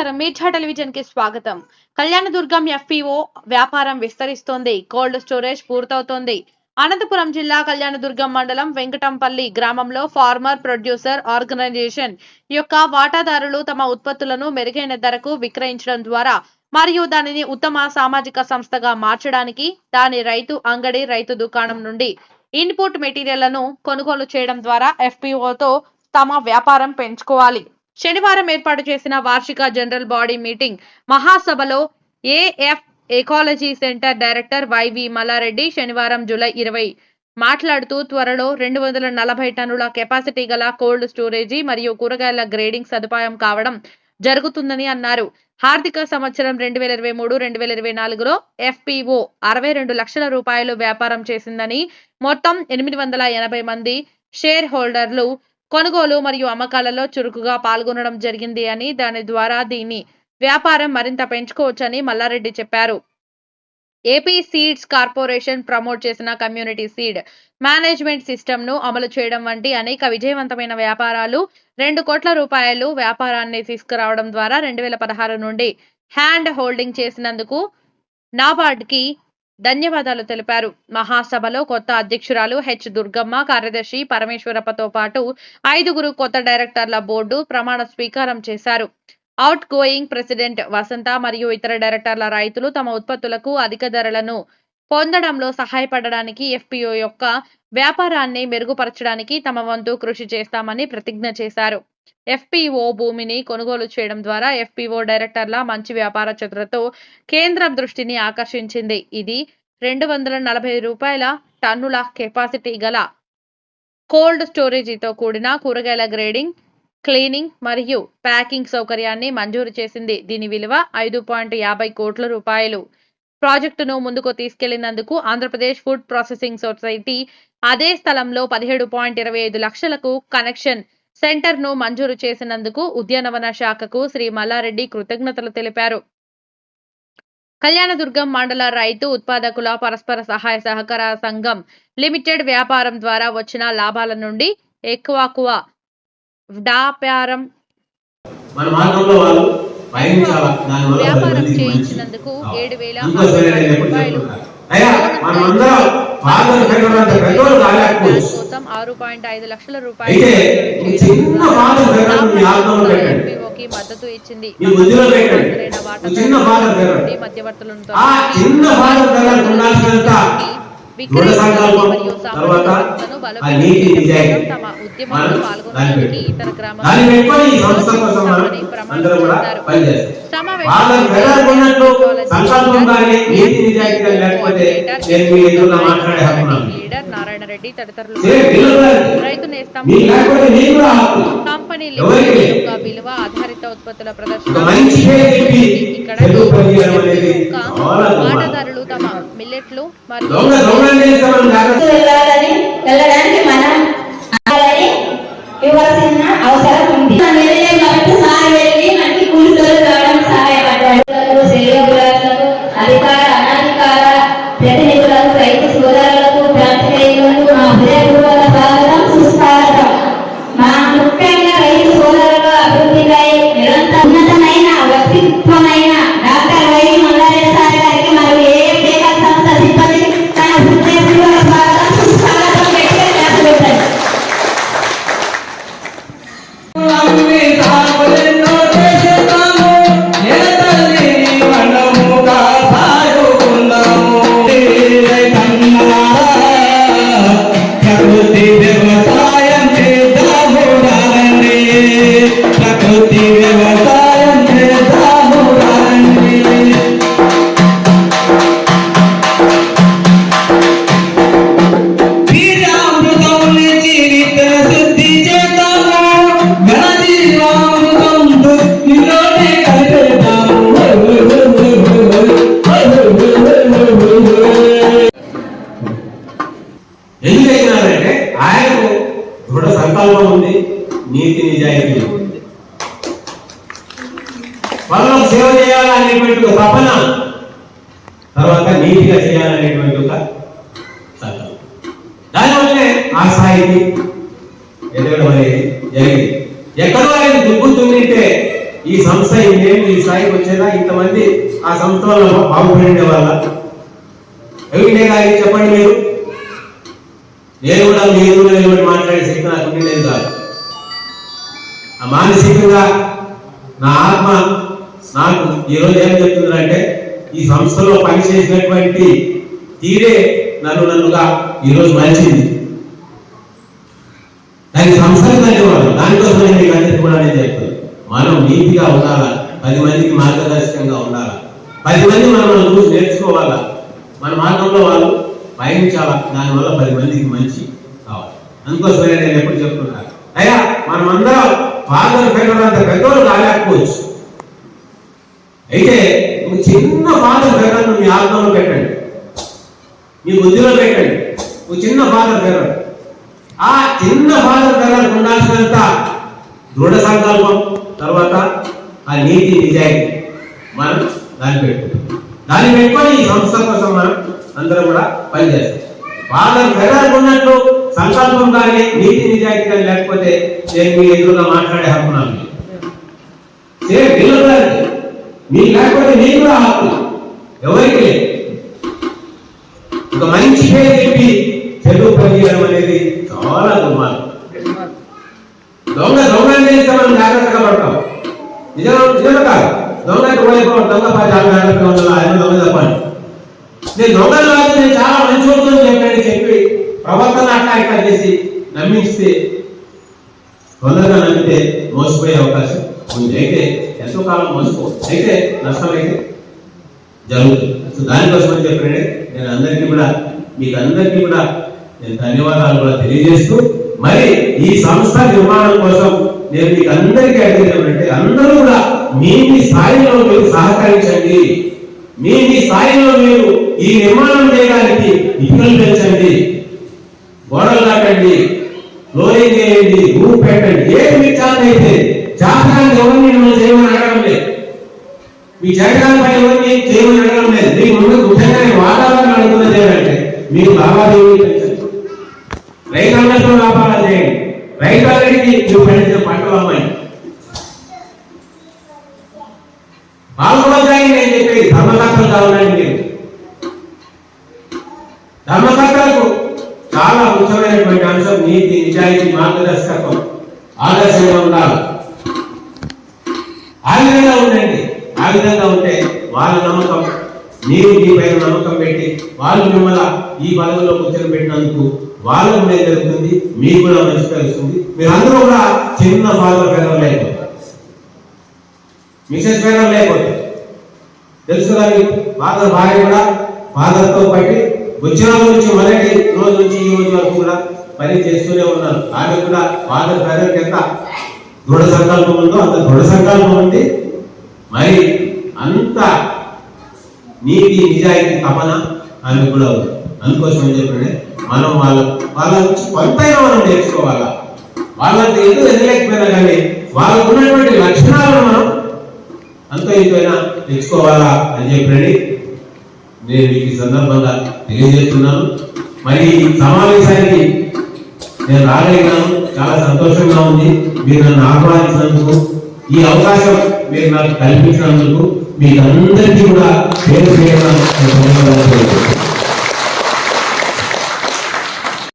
నమస్కారం. మీర్జా టెలివిజన్కి స్వాగతం. కళ్యాణదుర్గం ఎఫ్పిఓ వ్యాపారం విస్తరిస్తోంది. Cold storage పూర్తవుతోంది. అనంతపురం జిల్లా కళ్యాణదుర్గం మండలం వెంకటంపల్లి గ్రామంలో ఫార్మర్ ప్రొడ్యూసర్ ఆర్గనైజేషన్ యొక్క వాటాదారులు తమ ఉత్పత్తులను మెరుగైన ధరకు విక్రయించడం ద్వారా మరియు దానిని ఉత్తమ సామాజిక సంస్థగా మార్చడానికి దాని రైతు అంగడి రైతు దుకాణం నుండి ఇన్పుట్ మెటీరియల్లను కొనుగోలు చేయడం ద్వారా ఎఫ్పిఓతో తమ వ్యాపారం పెంచుకోవాలి. శనివారం ఏర్పాటు చేసిన వార్షిక జనరల్ బాడీ మీటింగ్ మహాసభలో AF ecology centre director YV Malla Reddy శనివారం జూలై ఇరవై మాట్లాడుతూ త్వరలో రెండు వందల నలభై టన్నుల కెపాసిటీ గల కోల్డ్ స్టోరేజీ మరియు కూరగాయల గ్రేడింగ్ సదుపాయం కావడం జరుగుతుందని అన్నారు. ఆర్థిక సంవత్సరం రెండు వేల ఇరవై మూడు రెండు వేల ఇరవై నాలుగులో ఎఫ్పిఓ అరవై రెండు లక్షల రూపాయలు వ్యాపారం చేసిందని మొత్తం ఎనిమిది వందల ఎనభై మంది షేర్ హోల్డర్లు కొనుగోలు మరియు అమ్మకాలలో చురుకుగా పాల్గొనడం జరిగింది అని దాని ద్వారా దీని వ్యాపారం మరింత పెంచుకోవచ్చని మల్లారెడ్డి చెప్పారు. ఏపీ సీడ్స్ కార్పొరేషన్ ప్రమోట్ చేసిన కమ్యూనిటీ సీడ్ మేనేజ్మెంట్ సిస్టమ్ను అమలు చేయడం వంటి అనేక విజయవంతమైన వ్యాపారాలు రెండు కోట్ల రూపాయలు వ్యాపారాన్ని తీసుకురావడం ద్వారా రెండు వేల పదహారు నుండి హ్యాండ్ హోల్డింగ్ చేసినందుకు నాబార్డ్కి ధన్యవాదాలు తెలిపారు. మహాసభలో కొత్త అధ్యక్షురాలు హెచ్. దుర్గమ్మ కార్యదర్శి పరమేశ్వరప్పతో పాటు ఐదుగురు కొత్త డైరెక్టర్ల బోర్డు ప్రమాణ స్వీకారం చేశారు. అవుట్ గోయింగ్ ప్రెసిడెంట్ వసంత మరియు ఇతర డైరెక్టర్ల రైతులు తమ ఉత్పత్తులకు అధిక ధరలను పొందడంలో సహాయపడడానికి ఎఫ్పిఓ యొక్క వ్యాపారాన్ని మెరుగుపరచడానికి తమ వంతు కృషి చేస్తామని ప్రతిజ్ఞ చేశారు. ఎఫ్పిఓ భూమిని కొనుగోలు చేయడం ద్వారా ఎఫ్పిఓ డైరెక్టర్ల మంచి వ్యాపార చతురతో కేంద్రం దృష్టిని ఆకర్షించింది. ఇది రెండు వందల నలభై రూపాయల టన్నుల కెపాసిటీ గల కోల్డ్ స్టోరేజీతో కూడిన కూరగాయల గ్రేడింగ్ క్లీనింగ్ మరియు ప్యాకింగ్ సౌకర్యాన్ని మంజూరు చేసింది. దీని విలువ ఐదు పాయింట్ యాభై కోట్ల రూపాయలు. ప్రాజెక్టును ముందుకు తీసుకెళ్ళినందుకు ఆంధ్రప్రదేశ్ ఫుడ్ ప్రాసెసింగ్ సొసైటీ అదే స్థలంలో పదిహేడు పాయింట్ ఇరవై ఐదు లక్షలకు కనెక్షన్ సెంటర్ను మంజూరు చేసినందుకు ఉద్యానవన శాఖకు శ్రీ మల్లారెడ్డి కృతజ్ఞతలు తెలిపారు. కళ్యాణదుర్గం మండల రైతు ఉత్పాదకుల పరస్పర సహాయ సహకార సంఘం లిమిటెడ్ వ్యాపారం ద్వారా వచ్చిన లాభాల నుండి ఎక్కువ వ్యాపారం చేయించినందుకు ఏడు వేల ఇంకో ఆరు పాయింట్ ఐదు లక్షల రూపాయలు మద్దతు ఇచ్చింది. సంకల్పం కానీ నీతి నిజాయితీ లేకపోతే నేను మీ ఎదురుగా మాట్లాడే హక్కు నాకు లేదు. లీడర్ నారాయణ రెడ్డి తదితరులు రైతు నేస్తం మీకు లేకపోతే నీకు కూడా హక్కు కంపెనీ ఎవరికి? లిమిటెడ్ యొక్క విలువ ఆధారిత ఉత్పత్తుల ప్రదర్శన ఇక్కడ. వాటాదారులు తమ మిల్లెట్లు మరియు ఎందుకు చేసినారంటే ఆయనకు దృఢ సంకల్పం ఉంది నీతి నిజాయితీ ఉంది. వాళ్ళకు సేవ చేయాలనేటువంటి ఒక తపన తర్వాత నీతిగా చేయాలనేటువంటి ఒక సంకల్పం. దానివల్లనే ఆ స్థాయికి ఎదగడం అనేది జరిగింది. ఎక్కడో ఆయన దుబ్బుతుంటే ఈ సంస్థ ఇంకేమి ఈ స్థాయికి వచ్చేదా? ఇంతమంది ఆ సంస్థ వల్ల బాగుపడే వాళ్ళ ఏమిటే చెప్పండి మీరు. నేను కూడా మీ ఎదురు నిలబడి మాట్లాడే శక్తి నాకు ఉండేది కాదు. ఆ మానసికంగా నా ఆత్మ నాకు ఈరోజు ఏం చెప్తుందంటే ఈ సంస్థలో పనిచేసినటువంటి తీరే నన్ను నన్నుగా ఈరోజు మలిచింది. దానికి సంస్థలు ధన్యవాదాలు దానికోసం నేను మీకు అందరికీ కూడా నేను చెప్తాను మనం నీతిగా ఉండాలా? పది మందికి మార్గదర్శకంగా ఉండాలా? పది మంది మనం మనం చూసి నేర్చుకోవాలా? మన మార్గంలో వాళ్ళు భయం చాలా దానివల్ల పది మందికి మంచి కావాలి. అందుకోసమే నేను ఎప్పుడు చెప్తున్నాను అయ్యా మనం అందరం ఫాదర్ ఫెడర్ అంత పెద్దోళ్ళు కాలేకపోవచ్చు. అయితే ఒక చిన్న ఫాదర్ ఫెడర్ మీ ఆత్మలో పెట్టండి. మీ బుద్ధిలో పెట్టండి. ఒక చిన్న ఫాదర్ ఫెడర్ ఆ చిన్న ఫాదర్ ఫెడర్ ఉండాల్సినంత దృఢ సంకల్పం తర్వాత ఆ నీతి నిజాయితీ మనం దాన్ని పెట్టుకుంటాం. దాన్ని పెట్టుకొని ఈ సంస్థ కోసం మనం అందరం కూడా పనిచేస్తాం ఫాదర్ ఫెడర్ ఉన్నట్లు సంకల్పం కానీ నీతి నిజాయితీ కానీ లేకపోతే నేను మీ ఎదురుగా మాట్లాడే హక్కు నాకు లేదు. మీకు లేకపోతే మీకు కూడా హక్కు ఎవరికి లేదు. ఒక మంచి పేరు చెప్పి చెడు పనిచేయడం అనేది చాలా దుర్మార్గం. దొంగ దొంగ చేస్తే మనం జాగ్రత్తగా పడతాం. నిజం నిజమే కాదు. దొంగకి పోయిపోవడం దొంగ పది చాలా జాగ్రత్తగా ఉండాలి ఆయన దొంగ తప్పని. నేను దొంగలు కాదు నేను చాలా మంచి అని చెప్పాను చెప్పి ప్రవర్తన అట్లా ఇట్లా చేసి నమ్మిస్తే తొందరగా నమ్మితే మోసపోయే అవకాశం ఉంది. అయితే ఎంతో కాలం మోసపో అయితే నష్టమైతే జరుగుతుంది. సో దానికోసం అని చెప్పండి నేను అందరికీ కూడా మీకు అందరికీ కూడా నేను ధన్యవాదాలు కూడా తెలియజేస్తూ మరి ఈ సంస్థ నిర్మాణం కోసం నేను మీకు అందరికీ అడిగేది అందరూ కూడా మీ మీ స్థాయిలో మీరు సహకరించండి. మీ మీ స్థాయిలో మీరు ఈ నిర్మాణం చేయడానికి ఇటుకలు పెంచండి. గోడలు నాటండి ఫ్లోరింగ్ చేయండి రూప్ పెట్టండి. ఏది మీ ఛాన్స్ అయితే జాతకాన్ని ఎవరిని మిమ్మల్ని చేయమని అడగడం లేదు. మీ జాతకాలపై ఎవరిని చేయమని అడగడం లేదు. మీ ముందు ముఖ్యంగా వాతావరణం అడుగుతున్నది ఏంటంటే మీరు లావాదేవీలు పెంచండి. రైతాంగంలో లాభాలు చేయండి రైతాంగానికి మీరు పండించిన పంటలు అమ్మాయి కావాలండి. మీరు చాలా ముఖ్యమైనటువంటి అంశం నీతి నిజాయితీ మార్గదర్శకత్వం ఆదర్శంగా ఉండాలి. ఆ విధంగా ఉండండి. ఆ విధంగా ఉంటే వాళ్ళ నమ్మకం మీరు మీ పైన నమ్మకం పెట్టి వాళ్ళు మిమ్మల్ని ఈ పదవిలో కూర్చొని పెట్టినందుకు వాళ్ళకు మేలు జరుగుతుంది మీకు కూడా మంచి కలుగుతుంది మీరు అందరూ కూడా చిన్న ఫాదర్ పేదలు లేకపోతే. మిసెస్ పేదలు లేకపోతే. తెలుసు కదా ఫాదర్ భార్య కూడా ఫాదర్తో పట్టి వచ్చిన నుంచి మొదటి రోజు నుంచి ఈ రోజు వరకు కూడా పని చేస్తూనే ఉన్నారు. ఆమె కూడా ఫాదర్ పేదలకు ఎంత దృఢ సంకల్పం ఉందో అంత దృఢ సంకల్పం ఉంది. మరి అంత నీతి నిజాయితీ తపన ఆమె కూడా ఉంది. అందుకోసం ఏం చెప్పండి మనం వాళ్ళ వాళ్ళ నుంచి కొంతైనా మనం నేర్చుకోవాలా? వాళ్ళంత ఎందుకు ఎదలేకపోయినా కానీ వాళ్ళకు ఉన్నటువంటి లక్షణాలను మనం అంత ఇంతైనా తెచ్చుకోవాలా అని చెప్పండి నేను మీకు ఈ సందర్భంగా తెలియజేస్తున్నాను. మరి ఈ సమావేశానికి నేను రాగలిగినాను చాలా సంతోషంగా ఉంది. మీరు నన్ను ఆహ్వానించినందుకు ఈ అవకాశం మీరు నాకు కల్పించినందుకు మీకు అందరికీ కూడా పేరు చేయడం